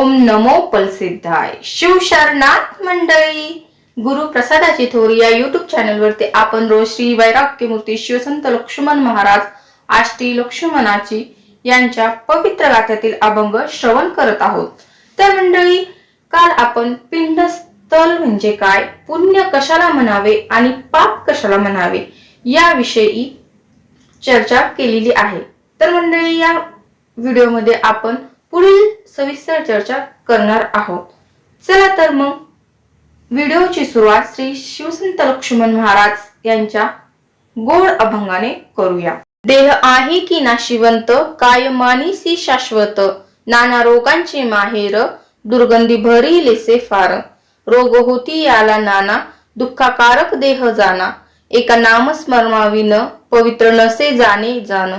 ओम नमो पलसिद्धाय. शिवशरणात मंडळी गुरु प्रसादाची थोरी या युट्यूब चॅनलवरती आपण रोज श्री वैराग्यमूर्ती शिवसंत लक्ष्मण महाराज आष्टी लक्ष्मणाची यांच्या पवित्र गाथ्यातील अभंग श्रवण करत आहोत. तर मंडळी काल आपण पिंडस्थल म्हणजे काय पुण्य कशाला म्हणावे आणि पाप कशाला म्हणावे याविषयी चर्चा केलेली आहे. तर मंडळी या व्हिडिओमध्ये आपण पुढील सविस्तर चर्चा करणार आहोत. चला तर मग व्हिडिओची सुरुवात श्री शिवसंत लक्ष्मण महाराज यांच्या गोड अभंगाने करूया. देह आहे की नाशिवंत काय मानिसी शाश्वत नाना रोगांचे माहेर दुर्गंधी भरी लेसे फार. रोग होती याला नाना दुःखाकारक देह जाना. एका नामस्मरणाविन पवित्र नसे जाणे जाण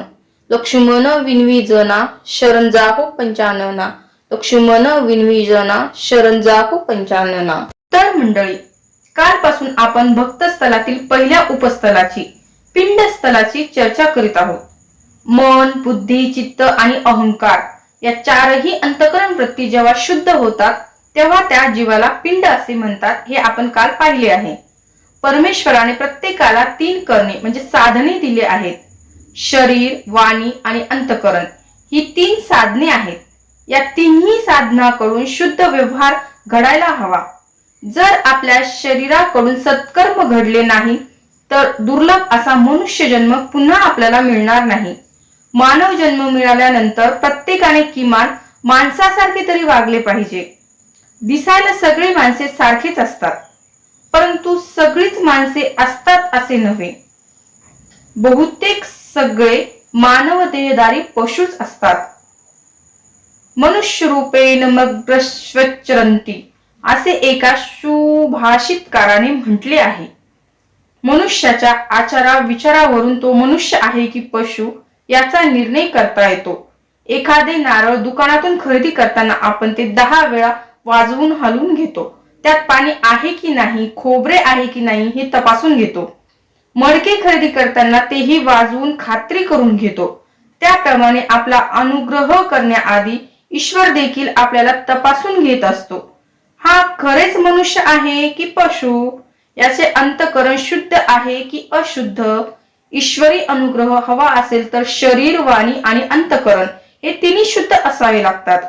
लक्ष्मण विनवीजना शरण जाहो पंचानना. लक्ष्मण विनवीजना शरण जाहो पंचानना. तर मंडळी कालपासून आपण भक्तस्थलातील पहिल्या उपस्थलाची पिंडस्थलाची चर्चा करीत आहोत. मन बुद्धी चित्त आणि अहंकार या चारही अंतकरण वृत्ती जेव्हा शुद्ध होतात तेव्हा त्या जीवाला पिंड असे म्हणतात हे आपण काल पाहिले आहे. परमेश्वराने प्रत्येकाला तीन करणे म्हणजे साधने दिले आहेत. शरीर वाणी आणि अंतकरण ही तीन साधने आहेत. या तिन्ही साधनाकडून शुद्ध व्यवहार घडायला हवा. जर आपल्या शरीराकडून सत्कर्म घडले नाही तर दुर्लभ असा मनुष्य जन्म पुन्हा आपल्याला मिळणार नाही. मानव जन्म मिळाल्यानंतर प्रत्येकाने किमान माणसासारखे तरी वागले पाहिजे. दिसायला सगळी माणसे सारखीच असतात परंतु सगळीच माणसे असतात असे नव्हे. बहुतेक सगळे मानव देहदारी पशुच असतात. मनुष्य रूपेण मग्रश्वचरंती असे एका सुभाषितकाराने म्हटले आहे. मनुष्याच्या आचारा विचारावरून तो मनुष्य आहे की पशु याचा निर्णय करता येतो. एखादे नारळ दुकानातून खरेदी करताना आपण ते दहा वेळा वाजवून हलवून घेतो. त्यात पाणी आहे की नाही खोबरे आहे की नाही हे तपासून घेतो. मडके खरेदी करताना तेही वाजवून खात्री करून घेतो. त्याप्रमाणे आपला अनुग्रह करण्याआधी ईश्वर देखील आपल्याला तपासून घेत असतो. हा खरेच मनुष्य आहे की पशु? याचे अंतकरण शुद्ध आहे की अशुद्ध? ईश्वरी अनुग्रह हवा असेल तर शरीर वाणी आणि अंतकरण हे तिन्ही शुद्ध असावे लागतात.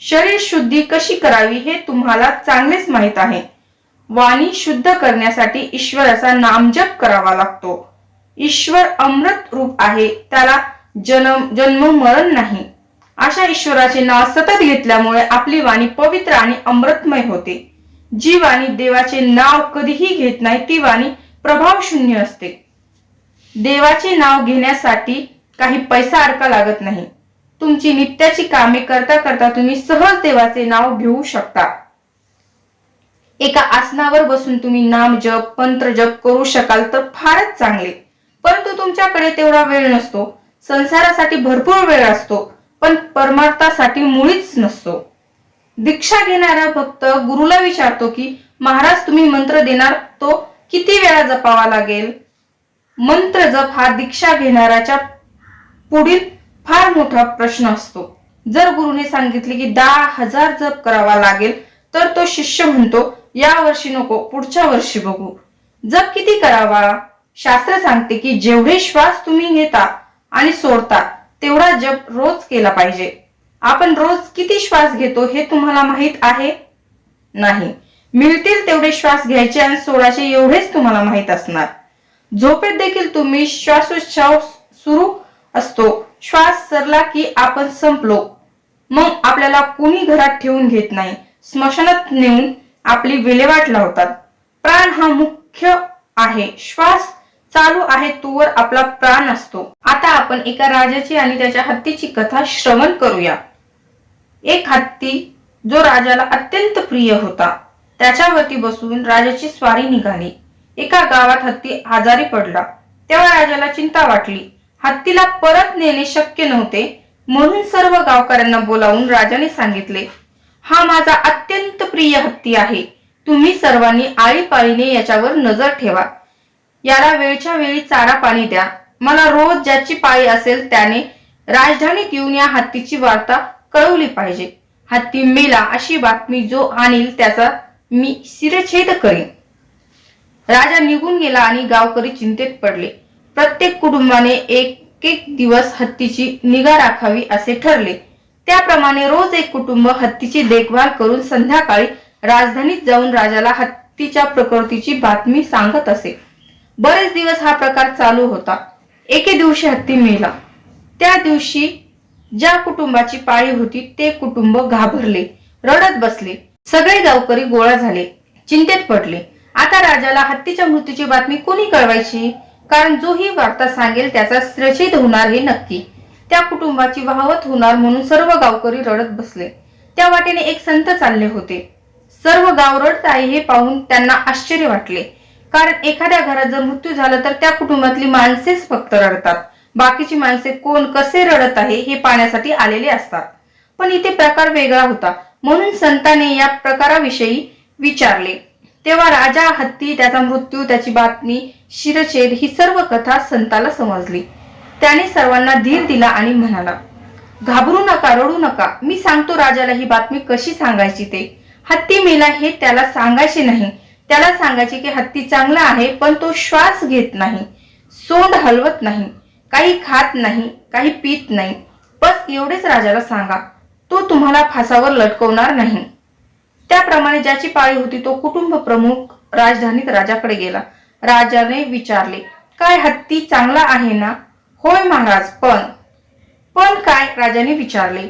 शरीर शुद्धी कशी करावी हे तुम्हाला चांगलेच माहीत आहे. वाणी शुद्ध करण्यासाठी ईश्वराचा नामजप करावा लागतो. ईश्वर अमृत रूप आहे त्याला जन्म जन्म मरण नाही. अशा ईश्वराचे नाव सतत घेतल्यामुळे आपली वाणी पवित्र आणि अमृतमय होते. जी वाणी देवाचे नाव कधीही घेत नाही ती वाणी प्रभाव शून्य असते. देवाचे नाव घेण्यासाठी काही पैसा अडका लागत नाही. तुमची नित्याची कामे करता करता तुम्ही सहज देवाचे नाव घेऊ शकता. एका आसनावर बसून तुम्ही नाम जप मंत्र जप करू शकाल तर फारच चांगले. परंतु तुमच्याकडे तेवढा वेळ नसतो. संसारासाठी भरपूर वेळ असतो पण परमार्थासाठी मुळीच नसतो. दीक्षा घेणारा भक्त गुरुला विचारतो की महाराज तुम्ही मंत्र देणार? तो किती वेळा जपावा लागेल? मंत्र जप हा दीक्षा घेणाऱ्याच्या पुढील फार मोठा प्रश्न असतो. जर गुरुने सांगितले की दहा हजार जप करावा लागेल तर तो शिष्य म्हणतो या वर्षी नको पुढच्या वर्षी बघू. जप किती करावा? शास्त्र सांगते की जेवढे श्वास तुम्ही घेता आणि सोडता तेवढा जप रोज केला पाहिजे. आपण रोज किती श्वास घेतो हे तुम्हाला माहीत आहे? नाही. मिळतील तेवढे श्वास घ्यायचे आणि सोडायचे एवढेच तुम्हाला माहीत असणार. झोपेत देखील तुम्ही श्वासोच्छ्वास सुरू असतो. श्वास सरला की आपण संपलो. मग आपल्याला कुणी घरात ठेवून घेत नाही. स्मशानात नेऊन आपली विल्हेवाट लावतात प्राण हा मुख्य आहे. श्वास चालू आहे तोवर आपला प्राण असतो. आता आपण एका राजाची आणि त्याच्या हत्तीची कथा श्रवण करूया. एक हत्ती जो राजाला अत्यंत प्रिय होता त्याच्यावरती बसून राजाची स्वारी निघाली. एका गावात हत्ती आजारी पडला. तेव्हा राजाला चिंता वाटली. हत्तीला परत नेणे शक्य नव्हते म्हणून सर्व गावकऱ्यांना बोलावून राजाने सांगितले हा माझा अत्यंत प्रिय हत्ती आहे. तुम्ही सर्वांनी आळीपाळीने याच्यावर नजर ठेवा. याला वेळच्या वेळी चारा पाणी द्या. मला रोज ज्याची पाळी असेल त्याने राजधानीत येऊन या हत्तीची वार्ता कळवली पाहिजे. हत्ती मेला अशी बातमी जो आणील त्याचा मी शिरछेद करीन. राजा निघून गेला आणि गावकरी चिंतेत पडले. प्रत्येक कुटुंबाने एक एक दिवस हत्तीची निगा राखावी असे ठरले. त्याप्रमाणे रोज एक कुटुंब हत्तीची देखभाल करून संध्याकाळी राजधानीत जाऊन राजाला हत्तीच्या प्रकृतीची बातमी सांगत असे. बरेच दिवस हा प्रकार चालू होता. एके दिवशी हत्ती मेला. त्या दिवशी ज्या कुटुंबाची पाळी होती ते कुटुंब घाबरले रडत बसले. सगळे गावकरी गोळा झाले चिंतेत पडले. आता राजाला हत्तीच्या मृत्यूची बातमी कोणी कळवायची? कारण जोही वार्ता सांगेल त्याचा श्रचित होणार हे नक्की. त्या कुटुंबाची वाहवत होणार म्हणून सर्व गावकरी रडत बसले. त्या वाटेने एक संत चालले होते. सर्व गाव रडत आहे हे पाहून त्यांना आश्चर्य वाटले. कारण एखाद्या घरात जर मृत्यू झाला तर त्या कुटुंबातली माणसेच फक्त रडतात. बाकीची माणसे कोण कसे रडत आहे हे पाहण्यासाठी आलेले असतात. पण इथे प्रकार वेगळा होता. म्हणून संताने या प्रकाराविषयी विचारले. तेव्हा राजा हत्ती त्याचा मृत्यू त्याची बातमी शिरछेद ही सर्व कथा संताला समजली. त्याने सर्वांना धीर दिला आणि म्हणाला घाबरू नका रडू नका. मी सांगतो राजाला ही बातमी कशी सांगायची ते. हत्ती मेला हे त्याला सांगायचे नाही. त्याला सांगायचे की हत्ती चांगला आहे पण तो श्वास घेत नाही. सोंड हलवत नाही. काही खात नाही काही पित नाही. बस एवढेच राजाला सांगा. तो तुम्हाला फासावर लटकवणार नाही. त्याप्रमाणे ज्याची पाळी होती तो कुटुंब प्रमुख राजधानीत राजाकडे गेला. राजाने विचारले काय हत्ती चांगला आहे ना? होय महाराज पण. पण काय राजाने विचारले.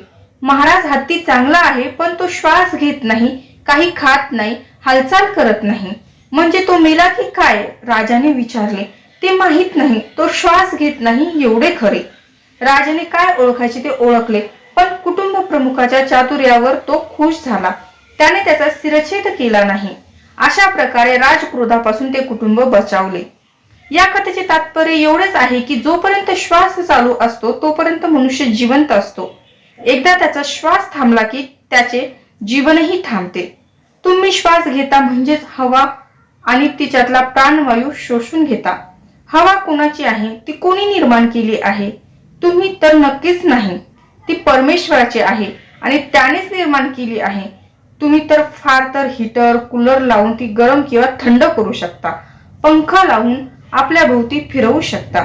महाराज हत्ती चांगला आहे पण तो श्वास घेत नाही काही खात नाही हालचाल करत नाही. म्हणजे तो मेला की काय? राजाने विचारले. ते माहीत नाही तो श्वास घेत नाही एवढे खरे. राजाने काय ओळखायचे ते ओळखले पण कुटुंब प्रमुखाच्या चातुर्यावर तो खुश झाला. त्याने त्याचा शिरच्छेद केला नाही. अशा प्रकारे राजक्रोधापासून ते कुटुंब बचावले. या कथेचे तात्पर्य एवढेच आहे की जोपर्यंत श्वास चालू असतो तोपर्यंत मनुष्य जिवंत असतो. एकदा त्याचा श्वास थांबला की त्याचे जीवनही थांबते. तुम्ही श्वास घेता म्हणजेच हवा आणि तिच्यातला प्राणवायू शोषून घेता. हवा कोणाची आहे? ती कोणी निर्माण केली आहे? तुम्ही तर नक्कीच नाही. ती परमेश्वराची आहे आणि त्यानेच निर्माण केली आहे. तुम्ही तर फार तर हीटर कूलर लावून ती गरम किंवा थंड करू शकता. पंखा लावून आपल्या भोवती फिरवू शकता.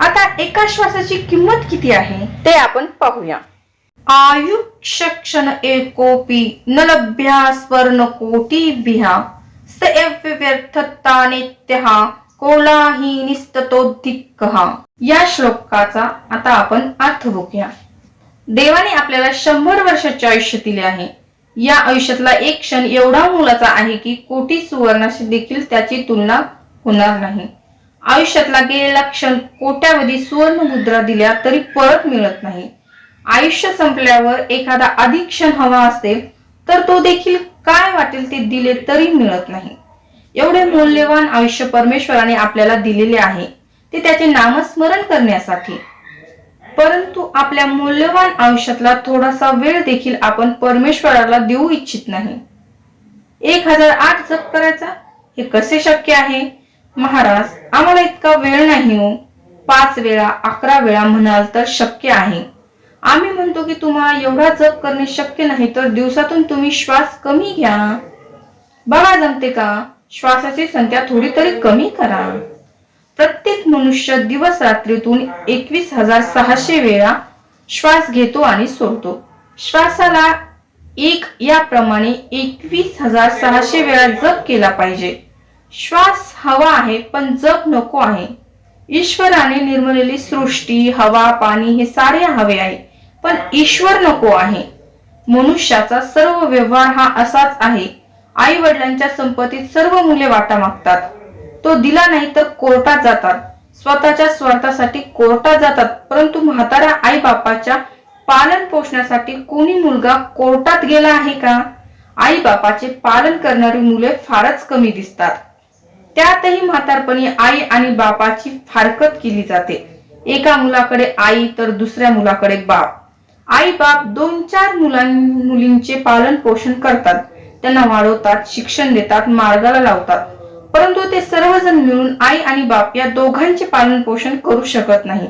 आता एका श्वासाची किंमत किती आहे? ते आपण पाहूया. आयुष्य क्षण एकोपी न लभ्या स्वर्ण कोटी बिहा स व्यर्थता नित्यहा कोलाही या श्लोकाचा आता आपण अर्थ बघूया. देवाने आपल्याला शंभर वर्षाचे आयुष्य दिले आहे. या आयुष्यातला एक क्षण एवढा मोलाचा आहे की कोटी सुवर्णाशी देखील त्याची तुलना होणार नाही. आयुष्यातला गेलेला क्षण कोट्यावधी सुवर्ण मुद्रा दिल्या तरी परत मिळत नाही. आयुष्य संपल्यावर एखादा अधिक क्षण हवा असेल तर तो देखील काय वाटेल ते दिले तरी मिळत नाही. एवढे मौल्यवान आयुष्य परमेश्वराने आपल्याला दिलेले आहे ते त्याचे नामस्मरण करण्यासाठी. परंतु आपल्या मूल्यवान आयुष्यातला थोडासा वेळ देखील आपण परमेश्वराला देऊ इच्छित नाही. एक हजार आठ जप करायचा? हे कसे शक्य आहे? महाराज आम्हाला इतका वेळ नाही हो. पाच वेळा अकरा वेळा म्हणाल तर शक्य आहे. आम्ही म्हणतो की तुम्हाला एवढा जप करणे शक्य नाही तर दिवसातून तुम्ही श्वास कमी घ्या. बघा जमते का? श्वासाची संख्या थोडी तरी कमी करा. प्रत्येक मनुष्य दिवस रात्रीतून एकवीस हजार सहाशे वेळा श्वास घेतो आणि सोडतो. श्वासाला एक याप्रमाणे एकवीस हजार सहाशे वेळा जप केला पाहिजे. श्वास हवा आहे पण जग नको आहे. ईश्वराने निर्मलेली सृष्टी हवा पाणी हे सारे हवे आहे पण ईश्वर नको आहे. मनुष्याचा सर्व व्यवहार हा असाच आहे. आई वडिलांच्या संपत्तीत सर्व मुले वाटा मागतात. तो दिला नाही तर कोर्टात जातात. स्वतःच्या स्वार्थासाठी कोर्टात जातात परंतु म्हाताऱ्या आई बापाच्या पालन पोषणासाठी कोणी मुलगा कोर्टात गेला आहे का? आई बापाचे पालन करणारी मुले फारच कमी दिसतात. त्यातही म्हातारपणी आई आणि बापाची फारकत केली जाते. एका मुलाकडे आई तर दुसऱ्या मुलाकडे बाप. आई बाप दोन चार मुलां मुलींचे पालन पोषण करतात. त्यांना वाढवतात शिक्षण देतात मार्गाला लावतात. परंतु ते सर्वजण मिळून आई आणि बाप या दोघांचे पालन पोषण करू शकत नाही.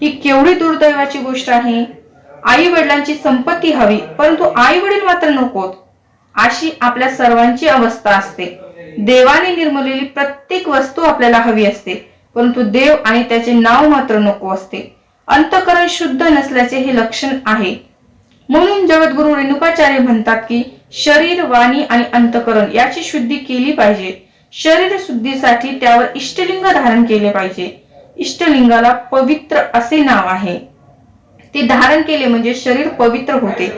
ही केवढी दुर्दैवाची गोष्ट आहे. आई वडिलांची संपत्ती हवी परंतु आई वडील मात्र नकोत. अशी आपल्या सर्वांची अवस्था असते. देवाने निर्मलेली प्रत्येक वस्तू आपल्याला हवी असते परंतु देव आणि त्याचे नाव मात्र नको असते. अंतकरण शुद्ध नसल्याचे हे लक्षण आहे. म्हणून जगद्गुरु रेणुकाचार्य म्हणतात की शरीर वाणी आणि अंतकरण याची शुद्धी केली पाहिजे. शरीर शुद्धीसाठी त्यावर इष्टलिंग धारण केले पाहिजे. इष्टलिंगाला पवित्र असे नाव आहे. ते धारण केले म्हणजे शरीर पवित्र होते.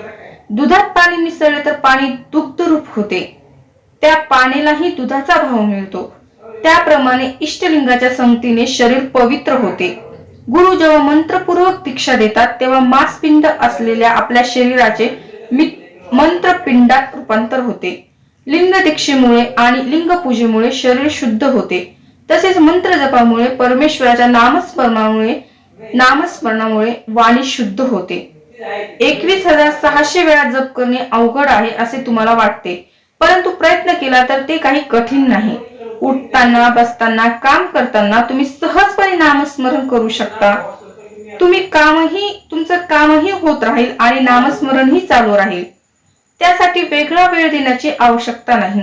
दुधात पाणी मिसळले तर पाणी दुग्ध रूप होते. त्या पाण्यालाही दुधाचा भाव मिळतो. त्याप्रमाणे इष्टलिंगाच्या संगतीने शरीर पवित्र होते. गुरु जेव्हा मंत्रपूर्वक दीक्षा देतात तेव्हा मांसपिंड असलेल्या आपल्या शरीराचे मंत्रपिंडात रूपांतर होते. लिंग दीक्षेमुळे आणि लिंग पूजेमुळे शरीर शुद्ध होते. तसेच मंत्र जपामुळे परमेश्वराच्या नामस्मरणामुळे नामस्मरणामुळे वाणी शुद्ध होते. एकवीस हजार सहाशे वेळा जप करणे अवघड आहे असे तुम्हाला वाटते. परंतु प्रयत्न केला तर ते काही कठीण नाही. उठताना बसताना काम करताना तुम्ही सहजपणे नामस्मरण करू शकता. तुम्ही कामही तुमचं कामही होत राहील आणि नामस्मरणही चालू राहील. त्यासाठी वेगळा वेळ देण्याची आवश्यकता नाही.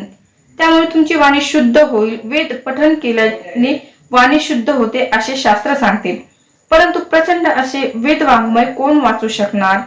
त्यामुळे तुमची वाणी शुद्ध होईल. वेद पठन केल्याने वाणी शुद्ध होते असे शास्त्र सांगते. परंतु प्रचंड असे वेद वाङ्मय कोण वाचू शकणार?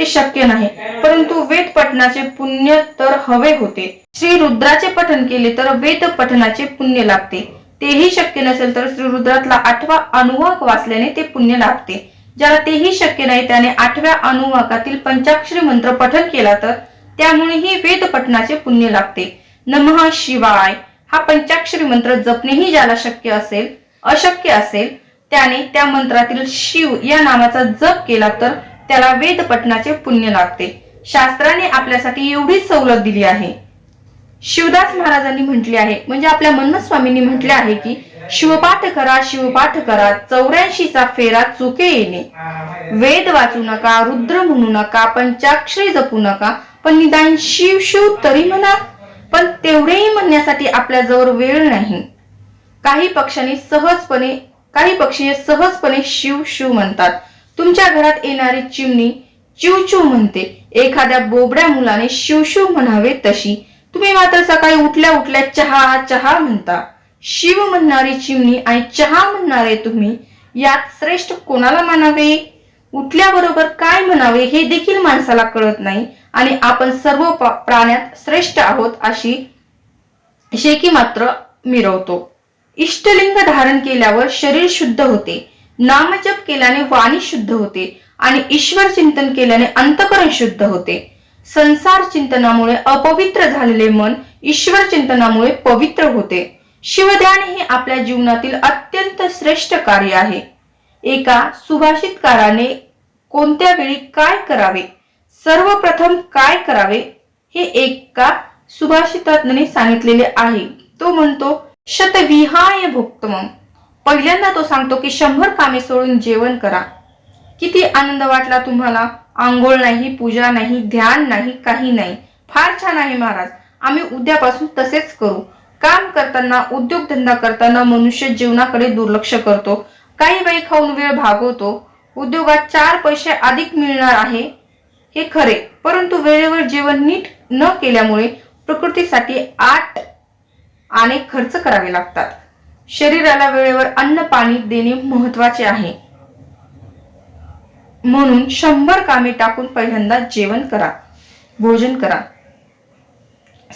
ते शक्य नाही. परंतु वेद पठनाचे पुण्य तर हवे होते. श्री रुद्राचे पठन केले तर वेद पठनाचे पुण्य लागते तेही शक्य नसेल तर श्री रुद्रातला आठवा अनुवाक वाचल्याने ते पुण्य लागते ज्याला तेही शक्य नाही त्याने आठव्या अनुवाकातील पंचाक्षरी मंत्र पठन केला तर त्यामुळेही वेद पठनाचे पुण्य लागते नमः शिवाय. हा पंचाक्षरी मंत्र जपणेही ज्याला शक्य असेल अशक्य असेल त्याने त्या मंत्रातील शिव या नामाचा जप केला तर त्याला वेद पठनाचे पुण्य लागते. शास्त्राने आपल्यासाठी एवढीच सवलत दिली आहे. शिवदास महाराजांनी म्हटले आहे म्हणजे आपल्या मन्मथ स्वामींनी म्हटले आहे की शिवपाठ करा शिवपाठ करा चौऱ्याऐंशीचा फेरा चुके येणे. वेद वाचू नका रुद्र म्हणू नका पंचाक्षरी जपू नका पण निदान शिव शिव तरी म्हणा. पण तेवढेही म्हणण्यासाठी आपल्याजवळ वेळ नाही. काही पक्षांनी सहजपणे काही पक्षी सहजपणे शिव शिव म्हणतात. तुमच्या घरात येणारी चिमणी चिव चिव म्हणते. एखाद्या बोबड्या मुलाने शिव शिव म्हणावे तशी. तुम्ही मात्र सकाळी उठल्या उठल्या चहा चहा म्हणता. शिव म्हणणारी चिमणी आणि चहा म्हणणारे तुम्ही यात श्रेष्ठ कोणाला मानावे उठल्याबरोबर काय म्हणावे हे देखील माणसाला कळत नाही. आणि आपण सर्व प्राण्यात श्रेष्ठ आहोत अशी शेकी मात्र मिरवतो. इष्टलिंग धारण केल्यावर शरीर शुद्ध होते. नामजप केल्याने वाणी शुद्ध होते आणि ईश्वर चिंतन केल्याने अंतकरण शुद्ध होते. संसार चिंतनामुळे अपवित्र झालेले मन ईश्वर चिंतनामुळे पवित्र होते. शिवध्यान हे आपल्या जीवनातील अत्यंत श्रेष्ठ कार्य आहे. एका सुभाषितकाराने कोणत्या वेळी काय करावे? सर्वप्रथम काय करावे? हे एका सुभाषितज्ञाने सांगितलेले आहे. तो म्हणतो शतविहाय भुक्तम पहिल्यांदा तो सांगतो की शंभर कामे सोडून जेवण करा. किती आनंद वाटला तुम्हाला? आंघोळ नाही पूजा नाही ध्यान नाही काही नाही. फार छान आहे महाराज. आम्ही उद्यापासून तसेच करू. काम करताना उद्योगधंदा करताना मनुष्य जीवनाकडे दुर्लक्ष करतो. काही वेळ खाऊन वेळ भागवतो. उद्योगात चार पैसे अधिक मिळणार आहे हे खरे. परंतु वेळेवर जेवण नीट न केल्यामुळे प्रकृतीसाठी आठ आणे खर्च करावे लागतात. शरीराला वेळेवर अन्न पाणी देणे महत्त्वाचे आहे. म्हणून शंभर कामे टाकून पहिल्यांदा जेवण करा. भोजन करा.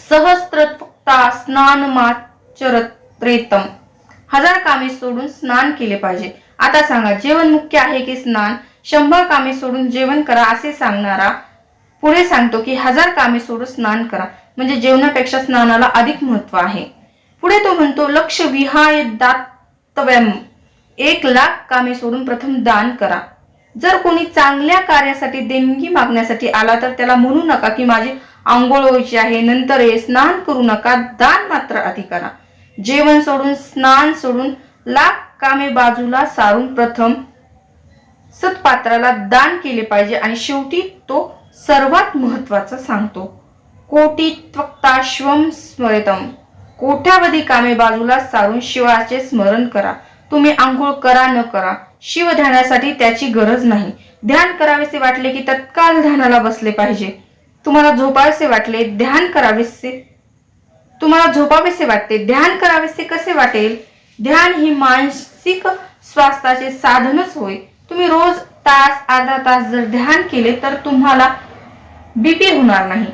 सहस्त्रता स्नान माचरत्रेतम हजार कामे सोडून स्नान केले पाहिजे. आता सांगा जेवण मुख्य आहे की स्नान? शंभर कामे सोडून जेवण करा असे सांगणारा पुढे सांगतो की हजार कामे सोडून स्नान करा. म्हणजे जेवणापेक्षा स्नानाला अधिक महत्त्व आहे. पुढे तो म्हणतो लक्ष विहाय दातव्यम. एक लाख कामे सोडून प्रथम दान करा. जर कोणी चांगल्या कार्यासाठी देणगी मागण्यासाठी आला तर त्याला म्हणू नका की माझी आंघोळ व्हायची आहे नंतर हे स्नान करू नका दान मात्र आधी करा. जेवण सोडून स्नान सोडून लाख कामे बाजूला सारून प्रथम सत्पात्राला दान केले पाहिजे आणि शेवटी तो सर्वात महत्त्वाचा सांगतो. कोटी त्वक्ताश्वम स्मरितम. कोट्यावधी कामे बाजूला सारून शिवाचे स्मरण करा. तुम्ही आंघोळ करा न करा. शिव ध्यानासाठी त्याची गरज नाही. ध्यान करावेसे वाटले की तत्काळ ध्यानाला बसले पाहिजे. तुम्हाला झोपावेसे वाटले ध्यान करावेसे. तुम्हाला झोपावेसे वाटते ध्यान करावेसे कसे वाटेल? ध्यान ही मानसिक स्वास्थ्याचे साधनच होय. तुम्ही रोज तास अर्धा तास जर ध्यान केले तर तुम्हाला बीपी होणार नाही.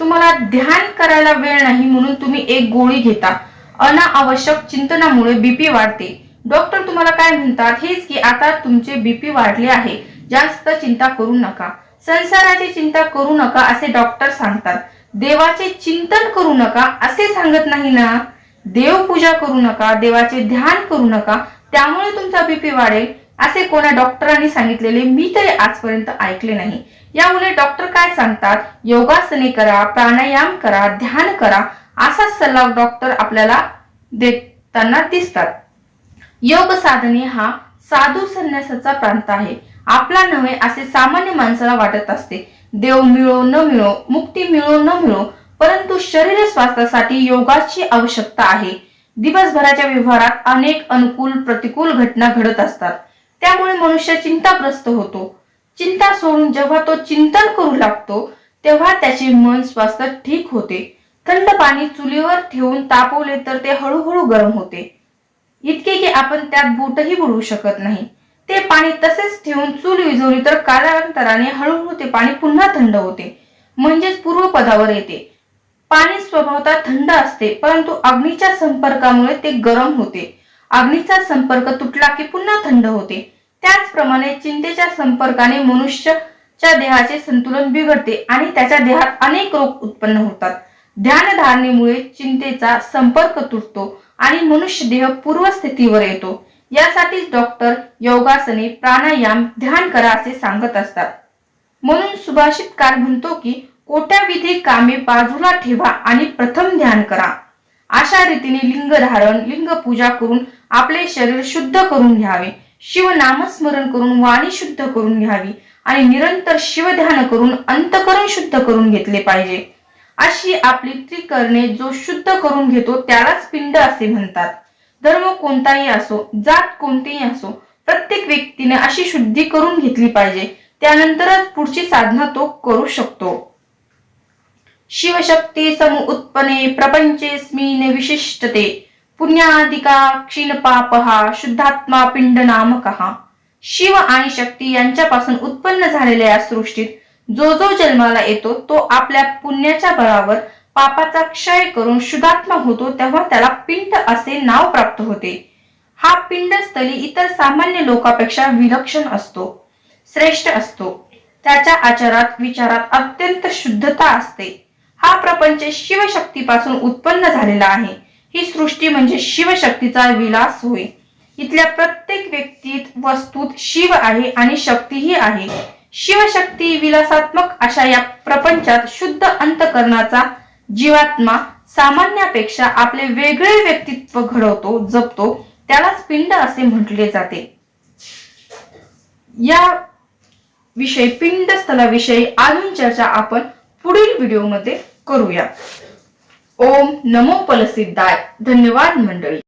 तुम्हाला ध्यान करायला वेळ नाही म्हणून तुम्ही एक गोळी घेता. अनावश्यक चिंतनामुळे बीपी वाढते. डॉक्टर तुम्हाला काय म्हणतात? हेच की आता तुमचे बीपी वाढले आहे. जास्त चिंता करू नका. संसाराची चिंता करू नका असे डॉक्टर सांगतात. देवाचे चिंतन करू नका असे सांगत नाही ना? देवपूजा करू नका देवाचे ध्यान करू नका त्यामुळे तुमचा बीपी वाढेल. असे कोणा डॉक्टरांनी सांगितलेले मी तरी आजपर्यंत ऐकले नाही. या उलट डॉक्टर काय सांगतात? योगासने करा प्राणायाम करा ध्यान करा असा सल्ला डॉक्टर आपल्याला देताना दिसतात. योग साधने हा साधू संन्यासाचा प्रांत आहे. आपला नव्हे असे सामान्य माणसाला वाटत असते. देव मिळो न मिळो मुक्ती मिळो न मिळो परंतु शरीर स्वास्थ्यासाठी योगाची आवश्यकता आहे. दिवसभराच्या व्यवहारात अनेक अनुकूल प्रतिकूल घटना घडत असतात. त्यामुळे मनुष्य चिंताग्रस्त होतो. चिंता सोडून जेव्हा तो चिंतन करू लागतो तेव्हा त्याचे मन स्वास्थ्य ठीक होते. थंड पाणी चुलीवर ठेवून तापवले तर ते हळूहळू गरम होते. इतके की आपण त्यात बोटही बुडवू शकत नाही. ते पाणी तसेच ठेवून चूल विझवली तर कालांतराने हळूहळू ते पाणी पुन्हा थंड होते. म्हणजेच पूर्वपदावर येते. पाणी स्वभावतः थंड असते परंतु अग्नीच्या संपर्कामुळे ते गरम होते. अग्नीचा संपर्क तुटला की पुन्हा थंड होते. त्याचप्रमाणे चिंतेच्या संपर्काने मनुष्यच्या देहाचे संतुलन बिघडते आणि त्याच्या देहात अनेक रोग उत्पन्न होतात. ध्यानधारणेमुळे चिंतेचा संपर्क तुटतो आणि मनुष्य देह पूर्वस्थितीवर येतो. यासाठीच डॉक्टर योगासने प्राणायाम ध्यान करा असे सांगत असतात. म्हणून सुभाषितकार म्हणतो की कोट्याविधी कामे बाजूला ठेवा आणि प्रथम ध्यान करा. अशा रीतीने लिंग धारण लिंग पूजा करून आपले शरीर शुद्ध करून घ्यावे. शिव नामस्मरण करून वाणी शुद्ध करून घ्यावी आणि निरंतर शिवध्यान करून अंतकरण शुद्ध करून घेतले पाहिजे. अशी आपली त्रिकरणे जो शुद्ध करून घेतो त्यालाच पिंड असे म्हणतात. धर्म कोणताही असो जात कोणतीही असो प्रत्येक व्यक्तीने अशी शुद्धी करून घेतली पाहिजे. त्यानंतरच पुढची साधना तो करू शकतो. शिवशक्ती समुत्पने प्रपंचेस्मिन विशिष्टते. पुण्याधिका क्षीणपापहा शुद्धात्मा पिंड नामकहा शिव आणि शक्ती यांच्यापासून उत्पन्न झालेल्या या सृष्टीत जो जो जन्माला येतो तो आपल्या पुण्याच्या बळावर पापाचा क्षय करून शुद्धात्मा होतो तेव्हा त्याला पिंड असे नाव प्राप्त होते. हा पिंडस्थली इतर सामान्य लोकांपेक्षा विलक्षण असतो श्रेष्ठ असतो. त्याच्या आचारात विचारात अत्यंत शुद्धता असते. हा प्रपंच शिवशक्तीपासून उत्पन्न झालेला आहे. ही सृष्टी म्हणजे शिवशक्तीचा विलास होय. इथल्या प्रत्येक व्यक्तीत वस्तूत शिव आहे आणि शक्तीही आहे. शिवशक्ती विलासात्मक अशा या प्रपंचात शुद्ध अंतकरणाचा जीवात्मा सामान्यापेक्षा आपले वेगळे व्यक्तित्व घडवतो जपतो त्यालाच पिंड असे म्हटले जाते. या विषयी पिंड स्थलाविषयी अजून चर्चा आपण पुढील व्हिडिओमध्ये करूया. ओम नमो पलसिद्धाय धन्यवाद मंडळी.